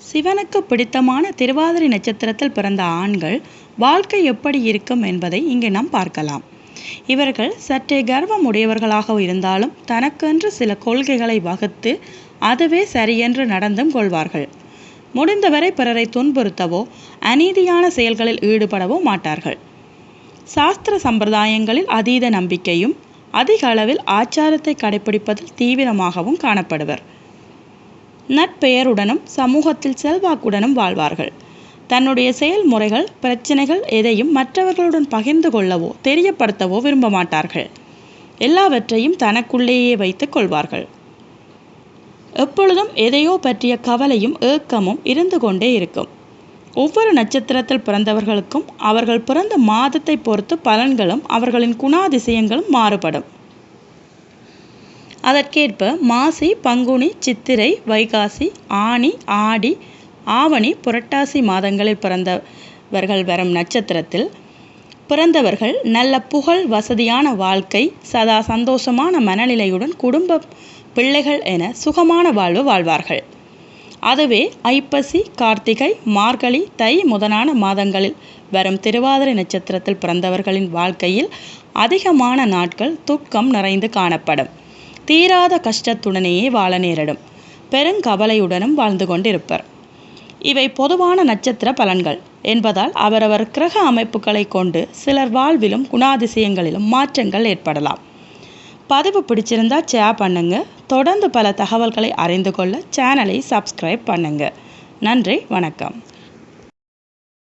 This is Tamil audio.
சிவனுக்கு பிடித்தமான திருவாதிரை நட்சத்திரத்தில் பிறந்த ஆண்கள் வாழ்க்கை எப்படி இருக்கும் என்பதை இங்கு நாம் பார்க்கலாம். இவர்கள் சற்றே கர்வம் உடையவர்களாக இருந்தாலும் தனக்கென்று சில கொள்கைகளை வகுத்து அதுவே சரியென்று நடந்தும் கொள்வார்கள். முடிந்தவரை பிறரை துன்புறுத்தவோ அநீதியான செயல்களில் ஈடுபடவோ மாட்டார்கள். சாஸ்திர சம்பிரதாயங்களில் அதீத நம்பிக்கையும் அதிக அளவில் ஆச்சாரத்தை கடைபிடிப்பதில் தீவிரமாகவும் காணப்படுவர். நட்பெயருடனும் சமூகத்தில் செல்வாக்குடனும் வாழ்வார்கள். தன்னுடைய செயல்முறைகள் பிரச்சனைகள் எதையும் மற்றவர்களுடன் பகிர்ந்து கொள்ளவோ தெரியப்படுத்தவோ விரும்ப மாட்டார்கள் எல்லாவற்றையும் தனக்குள்ளேயே வைத்துக் கொள்வார்கள். எப்பொழுதும் எதையோ பற்றிய கவலையும் ஏக்கமும் இருந்து கொண்டே இருக்கும். ஒவ்வொரு நட்சத்திரத்தில் பிறந்தவர்களுக்கும் அவர்கள் பிறந்த மாதத்தை பொறுத்து பலன்களும் அவர்களின் குணாதிசயங்களும் மாறுபடும். அதற்கேற்ப மாசி பங்குனி சித்திரை வைகாசி ஆனி ஆடி ஆவணி புரட்டாசி மாதங்களில் பிறந்தவர்கள் வரும் நட்சத்திரத்தில் பிறந்தவர்கள் நல்ல புகழ் வசதியான வாழ்க்கை சதா சந்தோஷமான மனநிலையுடன் குடும்ப பிள்ளைகள் என சுகமான வாழ்வு வாழ்வார்கள். அதுவே ஐப்பசி கார்த்திகை மார்கழி தை முதலான மாதங்களில் வரும் திருவாதிரை நட்சத்திரத்தில் பிறந்தவர்களின் வாழ்க்கையில் அதிகமான நாட்கள் துக்கம் நிறைந்து காணப்படும். தீராத கஷ்டத்துடனேயே வாழ நேரிடும். பெருங்கவலையுடனும் வாழ்ந்து கொண்டிருப்பர். இவை பொதுவான நட்சத்திர பலன்கள் என்பதால் அவரவர் கிரக அமைப்புகளை கொண்டு சிலர் வாழ்விலும் குணாதிசயங்களிலும் மாற்றங்கள் ஏற்படலாம். பதிவு பிடிச்சிருந்தா ஷேர் பண்ணுங்க. தொடர்ந்து பல தகவல்களை அறிந்து கொள்ள சேனலை சப்ஸ்கிரைப் பண்ணுங்க. நன்றி வணக்கம்.